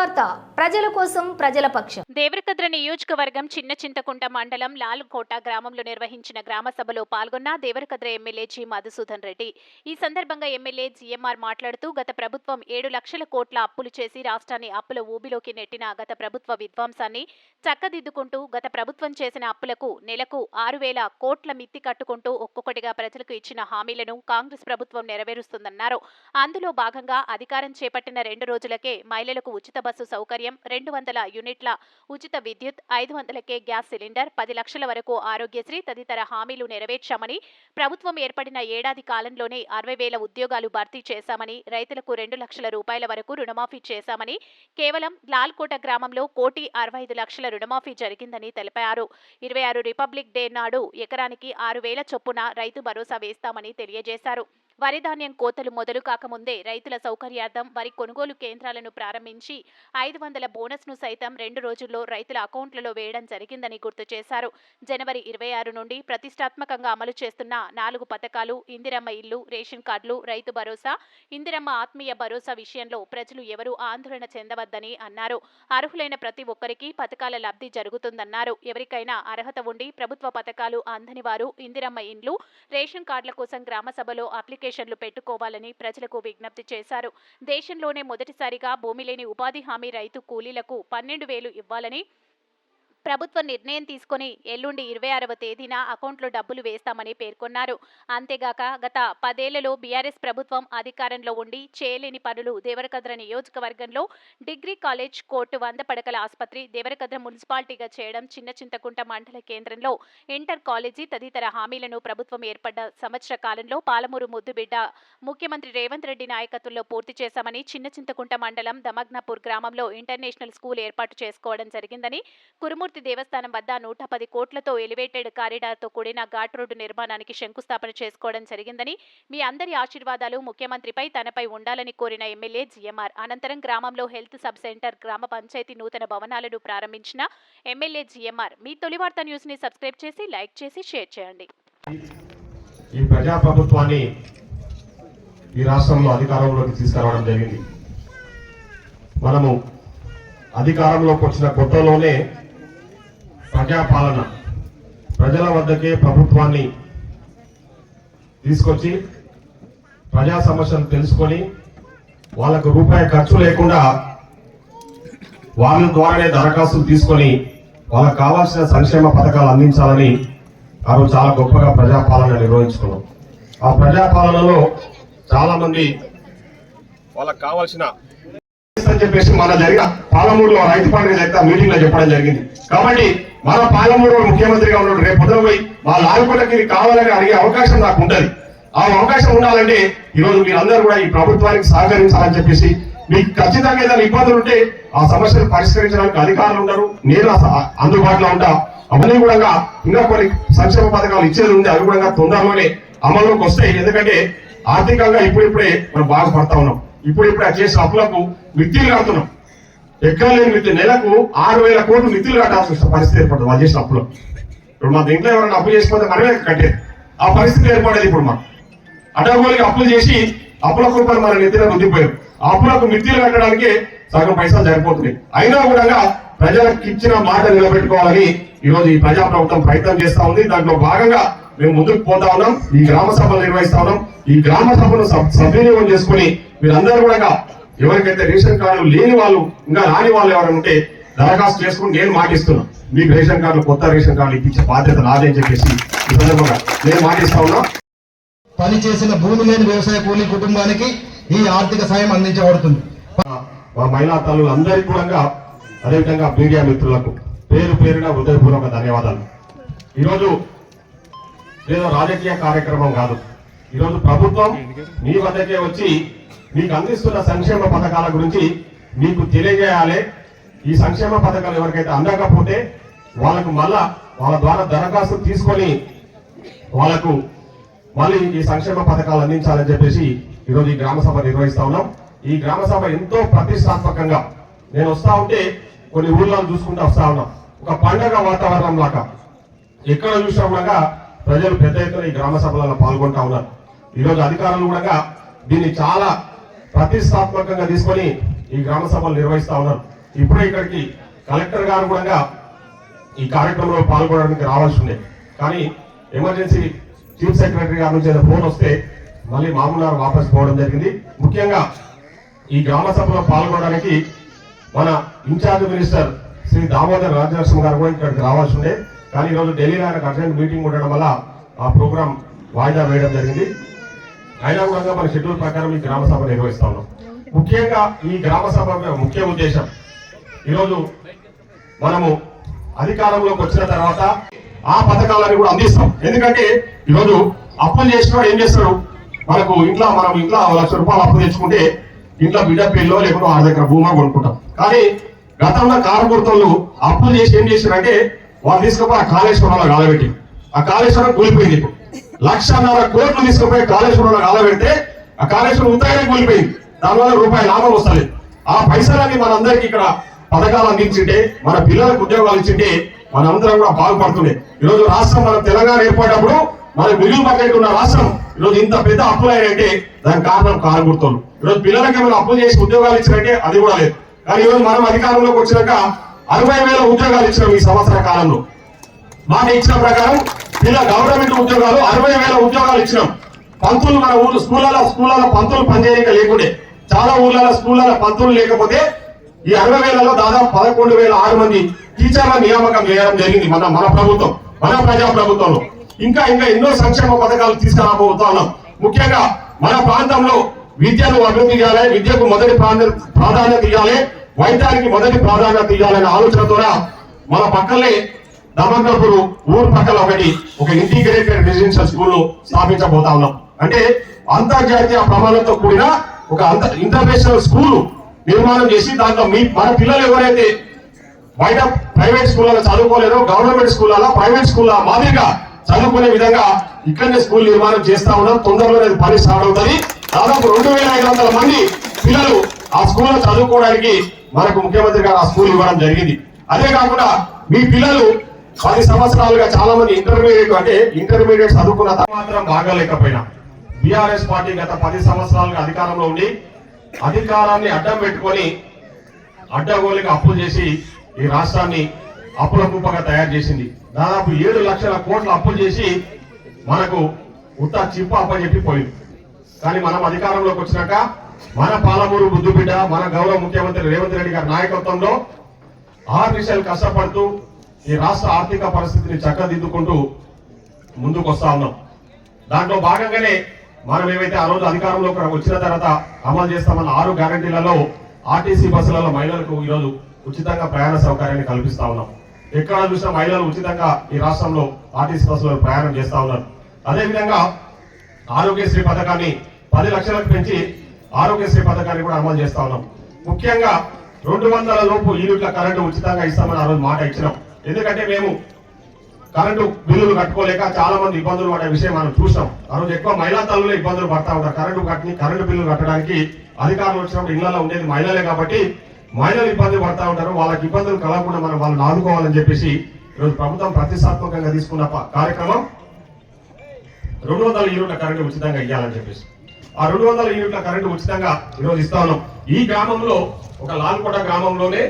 વાર્તા ప్రజల కోసం ప్రజల పక్షం. దేవరకద్ర నియోజకవర్గం చిన్న చింతకుంట మండలం లాల్కోట గ్రామంలో నిర్వహించిన గ్రామ సభలో పాల్గొన్న దేవరకద్ర ఎమ్మెల్యే జి మధుసూదన్ రెడ్డి. ఈ సందర్భంగా ఎమ్మెల్యే జీఎంఆర్ మాట్లాడుతూ గత ప్రభుత్వం ఏడు లక్షల కోట్ల అప్పులు చేసి రాష్ట్రాన్ని అప్పుల ఊబిలోకి నెట్టిన గత ప్రభుత్వ విధ్వంసాన్ని చక్కదిద్దుకుంటూ గత ప్రభుత్వం చేసిన అప్పులకు నెలకు ఆరు వేల కోట్ల మిత్తి కట్టుకుంటూ ఒక్కొక్కటిగా ప్రజలకు ఇచ్చిన హామీలను కాంగ్రెస్ ప్రభుత్వం నెరవేరుస్తుందన్నారు. అందులో భాగంగా అధికారం చేపట్టిన రెండు రోజులకే మహిళలకు ఉచిత బస్సు సౌకర్యం రెండు వందల యూనిట్ల ఉచిత విద్యుత్ ఐదు వందలకే గ్యాస్ సిలిండర్ పది లక్షల వరకు ఆరోగ్యశ్రీ తదితర హామీలు నెరవేర్చామని ప్రభుత్వం ఏర్పడిన ఏడాది కాలంలోనే అరవై వేల ఉద్యోగాలు భర్తీ చేశామని రైతులకు రెండు లక్షల రూపాయల వరకు రుణమాఫీ చేశామని కేవలం లాల్కోట గ్రామంలో కోటి అరవై ఐదు లక్షల రుణమాఫీ జరిగిందని తెలిపారు. ఇరవై ఆరు రిపబ్లిక్ డే నాడు ఎకరానికి ఆరు వేల చొప్పున రైతు భరోసా వేస్తామని తెలియజేశారు. వరి ధాన్యం కోతలు మొదలు కాకముందే రైతుల సౌకర్యార్థం వరి కొనుగోలు కేంద్రాలను ప్రారంభించి ఐదు వందల బోనస్ను సైతం రెండు రోజుల్లో రైతుల అకౌంట్లలో వేయడం జరిగిందని గుర్తు చేశారు. జనవరి ఇరవై ఆరు నుండి ప్రతిష్టాత్మకంగా అమలు చేస్తున్న నాలుగు పథకాలు ఇందిరమ్మ ఇల్లు రేషన్ కార్డులు రైతు భరోసా ఇందిరమ్మ ఆత్మీయ భరోసా విషయంలో ప్రజలు ఎవరూ ఆందోళన చెందవద్దని అన్నారు. అర్హులైన ప్రతి ఒక్కరికి పథకాల లబ్ధి జరుగుతుందన్నారు. ఎవరికైనా అర్హత ఉండి ప్రభుత్వ పథకాలు అందని వారు ఇందిరమ్మ ఇండ్లు రేషన్ కార్డుల కోసం గ్రామ సభలో అప్లికేషన్లు పెట్టుకోవాలని ప్రజలకు విజ్ఞప్తి చేశారు. దేశంలోనే మొదటిసారిగా భూమి లేని ఉపాధి హామీ రైతు కూలీలకు పన్నెండు వేలు ఇవ్వాలని ప్రభుత్వం నిర్ణయం తీసుకొని ఎల్లుండి ఇరవై ఆరవ తేదీన అకౌంట్లో డబ్బులు వేస్తామని పేర్కొన్నారు. అంతేగాక గత పదేళ్ళలో బీఆర్ఎస్ ప్రభుత్వం అధికారంలో ఉండి చేయలేని పనులు దేవరకద్ర నియోజకవర్గంలో డిగ్రీ కాలేజ్ కోర్టు వంద పడకల ఆసుపత్రి దేవరకద్ర మున్సిపాలిటీగా చేయడం చిన్న చింతకుంట మండల కేంద్రంలో ఇంటర్ కాలేజీ తదితర హామీలను ప్రభుత్వం ఏర్పడ్డ సంవత్సర కాలంలో పాలమూరు ముద్దుబిడ్డ ముఖ్యమంత్రి రేవంత్ రెడ్డి నాయకత్వంలో పూర్తి చేశామని చిన్న చింతకుంట మండలం దమగ్నపూర్ గ్రామంలో ఇంటర్నేషనల్ స్కూల్ ఏర్పాటు చేసుకోవడం జరిగిందని కురుమూర్తి దేవస్థానం వద్ద నూట పది కోట్లతో ఎలివేటెడ్ కారిడార్తో కూడిన ఘాట్ రోడ్డు నిర్మాణానికి శంకుస్థాపన చేసుకోవడం జరిగిందని మీ అందరి ఆశీర్వాదాలు ముఖ్యమంత్రిపై తనపై ఉండాలని కోరిన ఎమ్మెల్యే జీఎంఆర్. అనంతరం గ్రామంలో హెల్త్ సబ్ సెంటర్ గ్రామ పంచాయతీ నూతన భవనాలను ప్రారంభించిన ఎమ్మెల్యే జీఎంఆర్. మీ తొలివార్త న్యూస్ని సబ్స్క్రైబ్ చేసి లైక్ చేసి షేర్ చేయండి. ఈ ప్రజాప్రభుత్వాన్ని ఈ రాష్ట్రంలో అధికారంలోకి తీసుకురావడం జరిగింది. మనము అధికారంలోకి వచ్చిన కొత్తలోనే ప్రజాపాలన ప్రజల వద్దకే ప్రభుత్వాన్ని తీసుకొచ్చి ప్రజా సమస్యలు తెలుసుకొని వాళ్ళకు రూపాయి ఖర్చు లేకుండా వాళ్ళ ద్వారానే దరఖాస్తులు తీసుకొని వాళ్ళకు కావాల్సిన సంక్షేమ పథకాలు అందించాలని వారు చాలా గొప్పగా ప్రజాపాలన నిర్వహించుకున్నాం. ఆ ప్రజాపాలనలో చాలామంది వాళ్ళకు వాళ్ళకి కావాల్సిన అని చెప్పేసి మన జరిగిన పాలమూరులో రైతు పండుగ జరిగితే మీటింగ్లో చెప్పడం జరిగింది. కాబట్టి మన పాలమూరు ముఖ్యమంత్రిగా ఉన్నాడు రేపు పొద్దున పోయి మా లాయకులకి కావాలని అడిగే అవకాశం నాకు ఉంటది. ఆ అవకాశం ఉండాలంటే ఈ రోజు మీరందరూ కూడా ఈ ప్రభుత్వానికి సహకరించాలని చెప్పేసి మీకు ఖచ్చితంగా ఏదైనా ఇబ్బందులు ఉంటే ఆ సమస్యలు పరిష్కరించడానికి అధికారులు ఉండరు నేను అందుబాటులో ఉంటా. అవన్నీ కూడా ఇంకా కొన్ని సంక్షేమ పథకాలు ఇచ్చేది ఉంది అవి కూడా తొందరలోనే అమల్లోకి వస్తాయి. ఎందుకంటే ఆర్థికంగా ఇప్పుడిప్పుడే మనం బాగుపడతా ఉన్నాం. ఇప్పుడిప్పుడే చేసిన అప్పులకు మిత్తిలు కడుతున్నాం. ఎక్కడ లేని మిత్తి. నెలకు ఆరు వేల కోట్లు మిత్తిలు కట్టాల్సిన వస్తుంది పరిస్థితి ఏర్పడదు వాళ్ళు చేసిన అప్పులు. ఇప్పుడు మా దీంట్లో ఎవరైనా అప్పు చేసిపోతే మనమే కట్టేది. ఆ పరిస్థితి ఏర్పడేది ఇప్పుడు మాకు. అటోగోలికి అప్పులు చేసి అప్పుల రూపాయలు మన నెత్తిన రుద్దిపోయారు అప్పులకు మిత్తిలు కట్టడానికి సగం పైసలు సరిపోతున్నాయి. అయినా కూడా ప్రజలకు ఇచ్చిన మాట నిలబెట్టుకోవాలని ఈ రోజు ఈ ప్రజా ప్రభుత్వం ప్రయత్నం చేస్తా ఉంది. దాంట్లో భాగంగా మేము ముందుకు పోతా ఉన్నాం. ఈ గ్రామ సభలు నిర్వహిస్తా ఉన్నాం. ఈ గ్రామ సభను సద్వినియోగం చేసుకుని మీరందరూ కూడా ఎవరికైతే రేషన్ కార్డు లేని వాళ్ళు ఇంకా రాని వాళ్ళు ఎవరైనా ఉంటే దరఖాస్తు చేసుకుని నేను మాటిస్తున్నా. మీకు రేషన్ కార్డులు కొత్త రేషన్ కార్డులు ఇప్పించే బాధ్యత నాదే అని చెప్పేసి ఈ సందర్భంగా నేను మాటిస్తా ఉన్నా. పని చేసిన భూమి లేని వ్యవసాయ కూలీ కుటుంబానికి ఈ ఆర్థిక సాయం అందించబడుతుంది. మా మహిళా తల్లులు అందరికీ కూడా అదేవిధంగా మీడియా మిత్రులకు పేరు పేరున హృదయపూర్వక ధన్యవాదాలు. ఈరోజు ఏదో రాజకీయ కార్యక్రమం కాదు. ఈరోజు ప్రభుత్వం మీ వద్దకే వచ్చి మీకు అందిస్తున్న సంక్షేమ పథకాల గురించి మీకు తెలియజేయాలి. ఈ సంక్షేమ పథకాలు ఎవరికైతే అందకపోతే వాళ్ళకు మళ్ళా వాళ్ళ ద్వారా దరఖాస్తు తీసుకొని వాళ్ళకు మళ్ళీ ఈ సంక్షేమ పథకాలు అందించాలని చెప్పేసి ఈరోజు ఈ గ్రామ సభ నిర్వహిస్తా ఉన్నాం. ఈ గ్రామ సభ ఎంతో ప్రతిష్టాత్మకంగా నేను వస్తా ఉంటే కొన్ని ఊళ్ళో చూసుకుంటూ వస్తా ఉన్నాం. ఒక పండగ వాతావరణం లాగా. ఎక్కడ చూసినా కూడా ప్రజలు పెద్ద ఎత్తున ఈ గ్రామ సభలలో పాల్గొంటా ఉన్నారు. ఈరోజు అధికారులు కూడా దీన్ని చాలా ప్రతిష్టాత్మకంగా తీసుకొని ఈ గ్రామ సభలు నిర్వహిస్తా ఉన్నారు. ఇప్పుడే ఇక్కడికి కలెక్టర్ గారు కూడా ఈ కార్యక్రమంలో పాల్గొనడానికి రావాల్సి ఉండే కానీ ఎమర్జెన్సీ చీఫ్ సెక్రటరీ గారి నుంచి ఏదో ఫోన్ వస్తే మళ్ళీ మామూలు వాపస్ పోవడం జరిగింది. ముఖ్యంగా ఈ గ్రామ సభలో పాల్గొనడానికి మన in charge minister Shri Damodar Rajanarasimha గారు కూడా ఇక్కడికి రావాల్సి ఉండే. కానీ ఈరోజు ఢిల్లీలో ఆయనకు అర్జెంట్ మీటింగ్ ఉండడం వల్ల ఆ ప్రోగ్రాం వాయిదా వేయడం జరిగింది. అయినా కూడా మన షెడ్యూల్ ప్రకారం ఈ గ్రామ సభ నిర్వహిస్తా ఉన్నాం. ముఖ్యంగా ఈ గ్రామ సభ ముఖ్య ఉద్దేశం ఈరోజు మనము అధికారంలోకి వచ్చిన తర్వాత ఆ పథకాలని కూడా అందిస్తాం. ఎందుకంటే ఈరోజు అప్పులు చేసినాడు ఏం చేస్తాడు? మనకు ఇంట్లో మనం ఇంట్లో లక్ష రూపాయలు అప్పు తెచ్చుకుంటే ఇంట్లో బిడ్డ పెళ్ళో లేకపోతే వాళ్ళ దగ్గర భూమా కొనుక్కుంటాం. కానీ గతంలో కారకుర్తలు అప్పులు చేసి ఏం చేశారంటే వాళ్ళు తీసుకుపోయి ఆ కాళేశ్వరంలో గాలబెట్టి ఆ కాళేశ్వరం కూలిపోయింది ఇప్పుడు. లక్షన్నర కోట్లు తీసుకుపోయి కాళేశ్వరంలో గాలబెడితే ఆ కాళేశ్వరం ఉంటాయని కూలిపోయింది. దానివల్ల రూపాయి లాభం వస్తలేదు. ఆ పైసలని మనందరికి ఇక్కడ పథకాలు అందించింటే మన పిల్లలకు ఉద్యోగాలు ఇచ్చింటే మనందరం కూడా బాగుపడుతుండే. ఈరోజు రాష్ట్రం మన తెలంగాణ ఏర్పడినప్పుడు మన మిగులు పక్కన ఉన్న రాష్ట్రం ఈరోజు ఇంత పెద్ద అప్పులు అయినంటే దానికి కారణం కారగుర్తులు ఈరోజు పిల్లలకి మనం అప్పులు చేసి ఉద్యోగాలు ఇచ్చినట్టే అది కూడా లేదు. కానీ ఈరోజు మనం అధికారంలోకి వచ్చినాక అరవై వేల ఉద్యోగాలు ఇచ్చినాం ఈ సంవత్సర కాలంలో. మాట ఇచ్చిన ప్రకారం ఇలా గవర్నమెంట్ ఉద్యోగాలు అరవై వేల ఉద్యోగాలు ఇచ్చినాం. పంతులు మన ఊరు స్కూళ్ళలో స్కూళ్ళలో పంతులు పనిచేయక లేకుండే. చాలా ఊర్లలో స్కూళ్ళలో పంతులు లేకపోతే ఈ అరవై వేలలో దాదాపు పదకొండు వేల ఆరు మంది టీచర్ల నియామకం చేయడం జరిగింది మన మన ప్రభుత్వం మన ప్రజా ప్రభుత్వంలో ఇంకా ఇంకా ఎన్నో సంక్షేమ పథకాలు తీసుకురాబోతా ఉన్నాం. ముఖ్యంగా మన ప్రాంతంలో విద్యను అభివృద్ధి చేయాలి విద్యకు మొదటి ప్రాధాన్యత ఇవ్వాలి వైద్యానికి మొదటి ప్రాధాన్యత ఇవ్వాలనే ఆలోచనతో మన పక్కనే దమర్నపూర్ ఊరు పక్కన ఒకటి ఒక ఇంటిగ్రేటెడ్ రెసిడెన్షియల్ స్కూల్ స్థాపించబోతా ఉన్నాం. అంటే అంతర్జాతీయ ప్రమాణంతో కూడిన ఒక అంత ఇంటర్నేషనల్ స్కూల్ నిర్మాణం చేసి దాంట్లో మీ మన పిల్లలు ఎవరైతే బయట ప్రైవేట్ స్కూళ్ళలో చదువుకోలేదో గవర్నమెంట్ స్కూళ్ళలో ప్రైవేట్ స్కూళ్ళ మాదిరిగా చదువుకునే విధంగా ఇక్కడనే స్కూల్ నిర్మాణం చేస్తా ఉన్నాం. తొందరలోనే అది పని స్టార్ట్ అవుతుంది. దాదాపు రెండు వేల ఐదు వందల మంది పిల్లలు ఆ స్కూల్లో చదువుకోవడానికి మనకు ముఖ్యమంత్రి గారు ఆ స్కూల్ ఇవ్వడం జరిగింది. అదే కాకుండా మీ పిల్లలు పది సంవత్సరాలుగా చాలా మంది ఇంటర్మీడియట్ అంటే ఇంటర్మీడియట్ చదువుకున్న మాత్రం బాగాలేకపోయినా. బీఆర్ఎస్ పార్టీ గత పది సంవత్సరాలుగా అధికారంలో ఉండి అధికారాన్ని అడ్డం పెట్టుకొని అడ్డగోలికి అప్పులు చేసి ఈ రాష్ట్రాన్ని అప్పుల కుప్పగా తయారు చేసింది. దాదాపు ఏడు లక్షల కోట్ల అప్పులు చేసి మనకు ఉత్త చిప్ప అప్పచెప్పి పోయింది. కానీ మనం అధికారంలోకి వచ్చినాక మన పాలమూరు బుద్ధుబిడ్డ మన గౌరవ ముఖ్యమంత్రి రేవంత్ రెడ్డి గారి నాయకత్వంలో ఆరు విషయాలు కష్టపడుతూ ఈ రాష్ట్ర ఆర్థిక పరిస్థితిని చక్కదిద్దుకుంటూ ముందుకు వస్తా ఉన్నాం. దాంట్లో భాగంగానే మనం ఏవైతే ఆ రోజు అధికారంలోకి వచ్చిన తర్వాత అమలు చేస్తామన్న ఆరు గ్యారంటీలలో ఆర్టీసీ బస్సులలో మహిళలకు ఈరోజు ఉచితంగా ప్రయాణ సౌకర్యాన్ని కల్పిస్తా ఉన్నాం. ఎక్కడ చూసినా మహిళలు ఉచితంగా ఈ రాష్ట్రంలో ఆర్టీసీ బస్సులో ప్రయాణం చేస్తా ఉన్నారు. అదేవిధంగా ఆరోగ్యశ్రీ పథకాన్ని పది లక్షలకు పెంచి ఆరోగ్యశ్రీ పథకాన్ని కూడా అమలు చేస్తా ఉన్నాం. ముఖ్యంగా రెండు వందల లోపు యూనిట్ల కరెంటు ఉచితంగా ఇస్తామని ఆ రోజు మాట ఇచ్చినాం. ఎందుకంటే మేము కరెంటు బిల్లులు కట్టుకోలేక చాలా మంది ఇబ్బందులు పడే విషయం మనం చూసాం. ఆ రోజు ఎక్కువ మహిళా తల్లులే ఇబ్బందులు పడతా ఉంటారు కరెంటు కట్టి కరెంటు బిల్లులు కట్టడానికి అధికారులు వచ్చినప్పుడు ఇళ్ళలో ఉండేది మహిళలే కాబట్టి మహిళలు ఇబ్బంది పడతా ఉంటారు. వాళ్ళకి ఇబ్బందులు కలగకుండా మనం వాళ్ళని ఆదుకోవాలని చెప్పేసి ఈరోజు ప్రభుత్వం ప్రతిష్టాత్మకంగా తీసుకున్న కార్యక్రమం రెండు వందల యూనిట్ల కరెంటు ఉచితంగా ఇవ్వాలని చెప్పేసి. ఆ రెండు వందల యూనిట్ల కరెంటు ఉచితంగా ఈరోజు ఇస్తా ఉన్నాం. ఈ గ్రామంలో ఒక లాల్కోట గ్రామంలోనే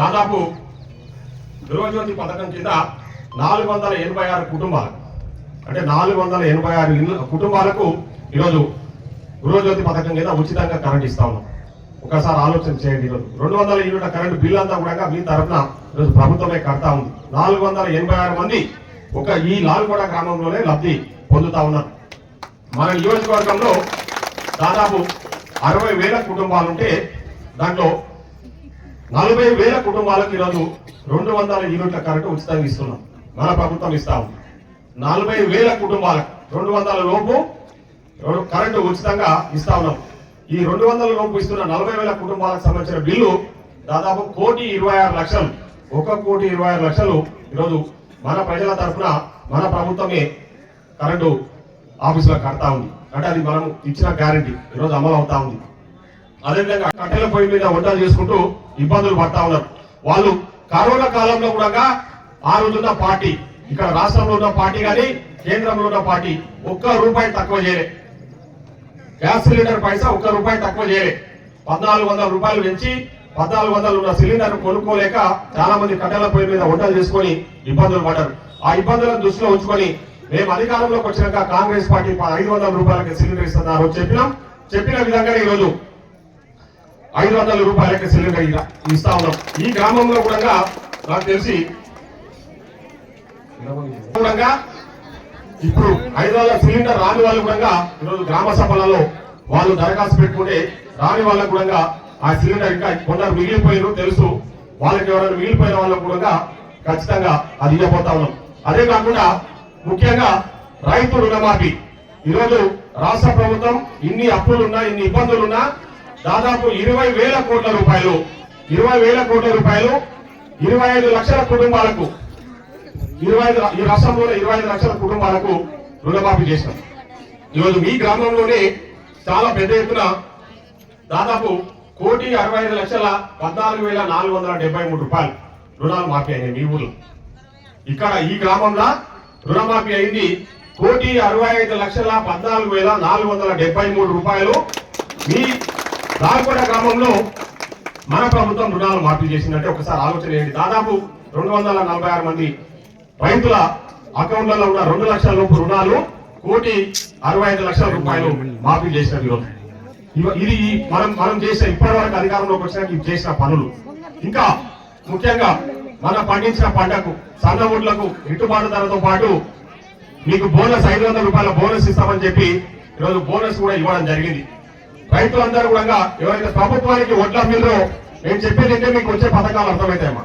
దాదాపు గృహజ్యోతి పథకం కింద నాలుగు వందల ఎనభై ఆరు కుటుంబాలకు అంటే నాలుగు వందల ఎనభై ఆరు ఇల్లు కుటుంబాలకు ఈరోజు గృహజ్యోతి పథకం కింద ఉచితంగా కరెంట్ ఇస్తా ఉన్నాం. ఒకసారి ఆలోచన చేయండి ఈరోజు. రెండు వందల యూనిట్ల కరెంటు బిల్ అంతా కూడా మీ తరఫున ఈరోజు ప్రభుత్వమే కడతా ఉంది. నాలుగు వందల ఎనభై ఆరు మంది ఒక ఈ లాల్గొండ గ్రామంలోనే లబ్ధి పొందుతా ఉన్నారు. మన నియోజకవర్గంలో దాదాపు అరవై వేల కుటుంబాలు ఉంటే దాంట్లో నలభై వేల కుటుంబాలకు ఈరోజు రెండు వందల యూనిట్ల కరెంటు ఉచితంగా ఇస్తున్నాం. మన ప్రభుత్వం ఇస్తా ఉంది. నలభై వేల కుటుంబాలకు రెండు వందల లోపు రెండు- కరెంటు ఉచితంగా ఇస్తా ఉన్నాం. ఈ రెండు వందల లోపు ఇస్తున్న నలభై వేల కుటుంబాలకు సంబంధించిన బిల్లు దాదాపు కోటి ఇరవై ఆరు లక్షలు. ఒక కోటి ఇరవై ఆరు లక్షలు ఈరోజు మన ప్రజల తరఫున మన ప్రభుత్వమే కరెంటు ఆఫీసులో కడతా ఉంది. అంటే అది మనం ఇచ్చిన గ్యారంటీ ఈరోజు అమలు అవుతా ఉంది. అదేవిధంగా కట్టెల పొయ్యి మీద వంటలు చేసుకుంటూ ఇబ్బందులు పడతా ఉన్నారు. వాళ్ళు కరోనా కాలంలో కూడా ఆ రోజున్న పార్టీ ఇక్కడ రాష్ట్రంలో ఉన్న పార్టీ కానీ కేంద్రంలో ఉన్న పార్టీ ఒక్క రూపాయి తక్కువ చేయలే. గ్యాస్ సిలిండర్ పైసా ఒక్క రూపాయి తక్కువ చేయలే. పద్నాలుగు వందల రూపాయలు పెంచి పద్నాలుగు వందలు ఉన్న సిలిండర్ కొనుక్కోలేక చాలా మంది కట్టెల పొయ్యి మీద వంటలు చేసుకొని ఇబ్బందులు పడ్డారు. ఆ ఇబ్బందులను దృష్టిలో ఉంచుకొని మేము అధికారంలోకి వచ్చినాక కాంగ్రెస్ పార్టీ ఐదు వందల రూపాయలకి సిలిండర్ ఇస్తున్నారు చెప్పినాం. చెప్పిన విధంగానే ఈరోజు ఐదు వందల రూపాయలకి సిలిండర్ ఇస్తా ఉన్నాం. ఈ గ్రామంలో కూడా నాకు తెలిసి కూడా ఇప్పుడు ఐదు వందల సిలిండర్ రాని వాళ్ళు కూడా ఈరోజు గ్రామ సభలలో వాళ్ళు దరఖాస్తు పెట్టుకుంటే రాని వాళ్ళకు కూడా ఆ సిలిండర్ ఇంకా కొందరు మిగిలిపోయారు తెలుసు. వాళ్ళకి ఎవరైనా మిగిలిపోయిన వాళ్ళకు కూడా ఖచ్చితంగా అది ఇవ్వబోతా ఉన్నాం. అదే కాకుండా ముఖ్యంగా రైతు రుణమాఫీ. ఈరోజు రాష్ట్ర ప్రభుత్వం ఇన్ని అప్పులున్నా ఇన్ని ఇబ్బందులున్నా దాదాపు ఇరవై వేల కోట్ల రూపాయలు ఇరవై వేల కోట్ల రూపాయలు ఇరవై ఐదు లక్షల కుటుంబాలకు ఇరవై ఐదు ఈ రాష్ట్రంలోనే ఇరవై ఐదు లక్షల కుటుంబాలకు రుణమాఫీ చేసినాం ఈరోజు మీ గ్రామంలోనే చాలా పెద్ద ఎత్తున దాదాపు కోటి అరవై ఐదు లక్షల పద్నాలుగు వేల నాలుగు వందల డెబ్బై మూడు రూపాయలు రుణాలు మాఫీ అయినాయి మీ ఊర్లో. ఇక్కడ ఈ గ్రామంలో రుణమాఫీ అయింది కోటి అరవై ఐదు లక్షల పద్నాలుగు వేల నాలుగు వందల డెబ్బై మూడు రూపాయలు. మీ రాయకోట గ్రామంలో మన ప్రభుత్వం రుణాలు మాఫీ చేసిందంటే ఒకసారి ఆలోచన చేయండి. దాదాపు రెండు వందల నలభై ఆరు మంది రైతుల అకౌంట్లలో ఉన్న రెండు లక్షల లోపు రుణాలు కోటి అరవై ఐదు లక్షల రూపాయలు మాఫీ చేసిన ఈరోజు ఇది మనం మనం చేసిన ఇప్పటి వరకు అధికారంలోకి వచ్చినాక చేసిన పనులు. ఇంకా ముఖ్యంగా మనం పండించిన పంటకు సన్న ఊడ్లకు గిట్టుబాటు ధరతో పాటు మీకు బోనస్ ఐదు వందల రూపాయల బోనస్ ఇస్తామని చెప్పి ఈరోజు బోనస్ కూడా ఇవ్వడం జరిగింది. రైతులందరూ కూడా ఎవరైతే ప్రభుత్వానికి వడ్ల మీదో నేను చెప్పేది అంటే మీకు వచ్చే పథకాలు అర్థమవుతాయమ్మా.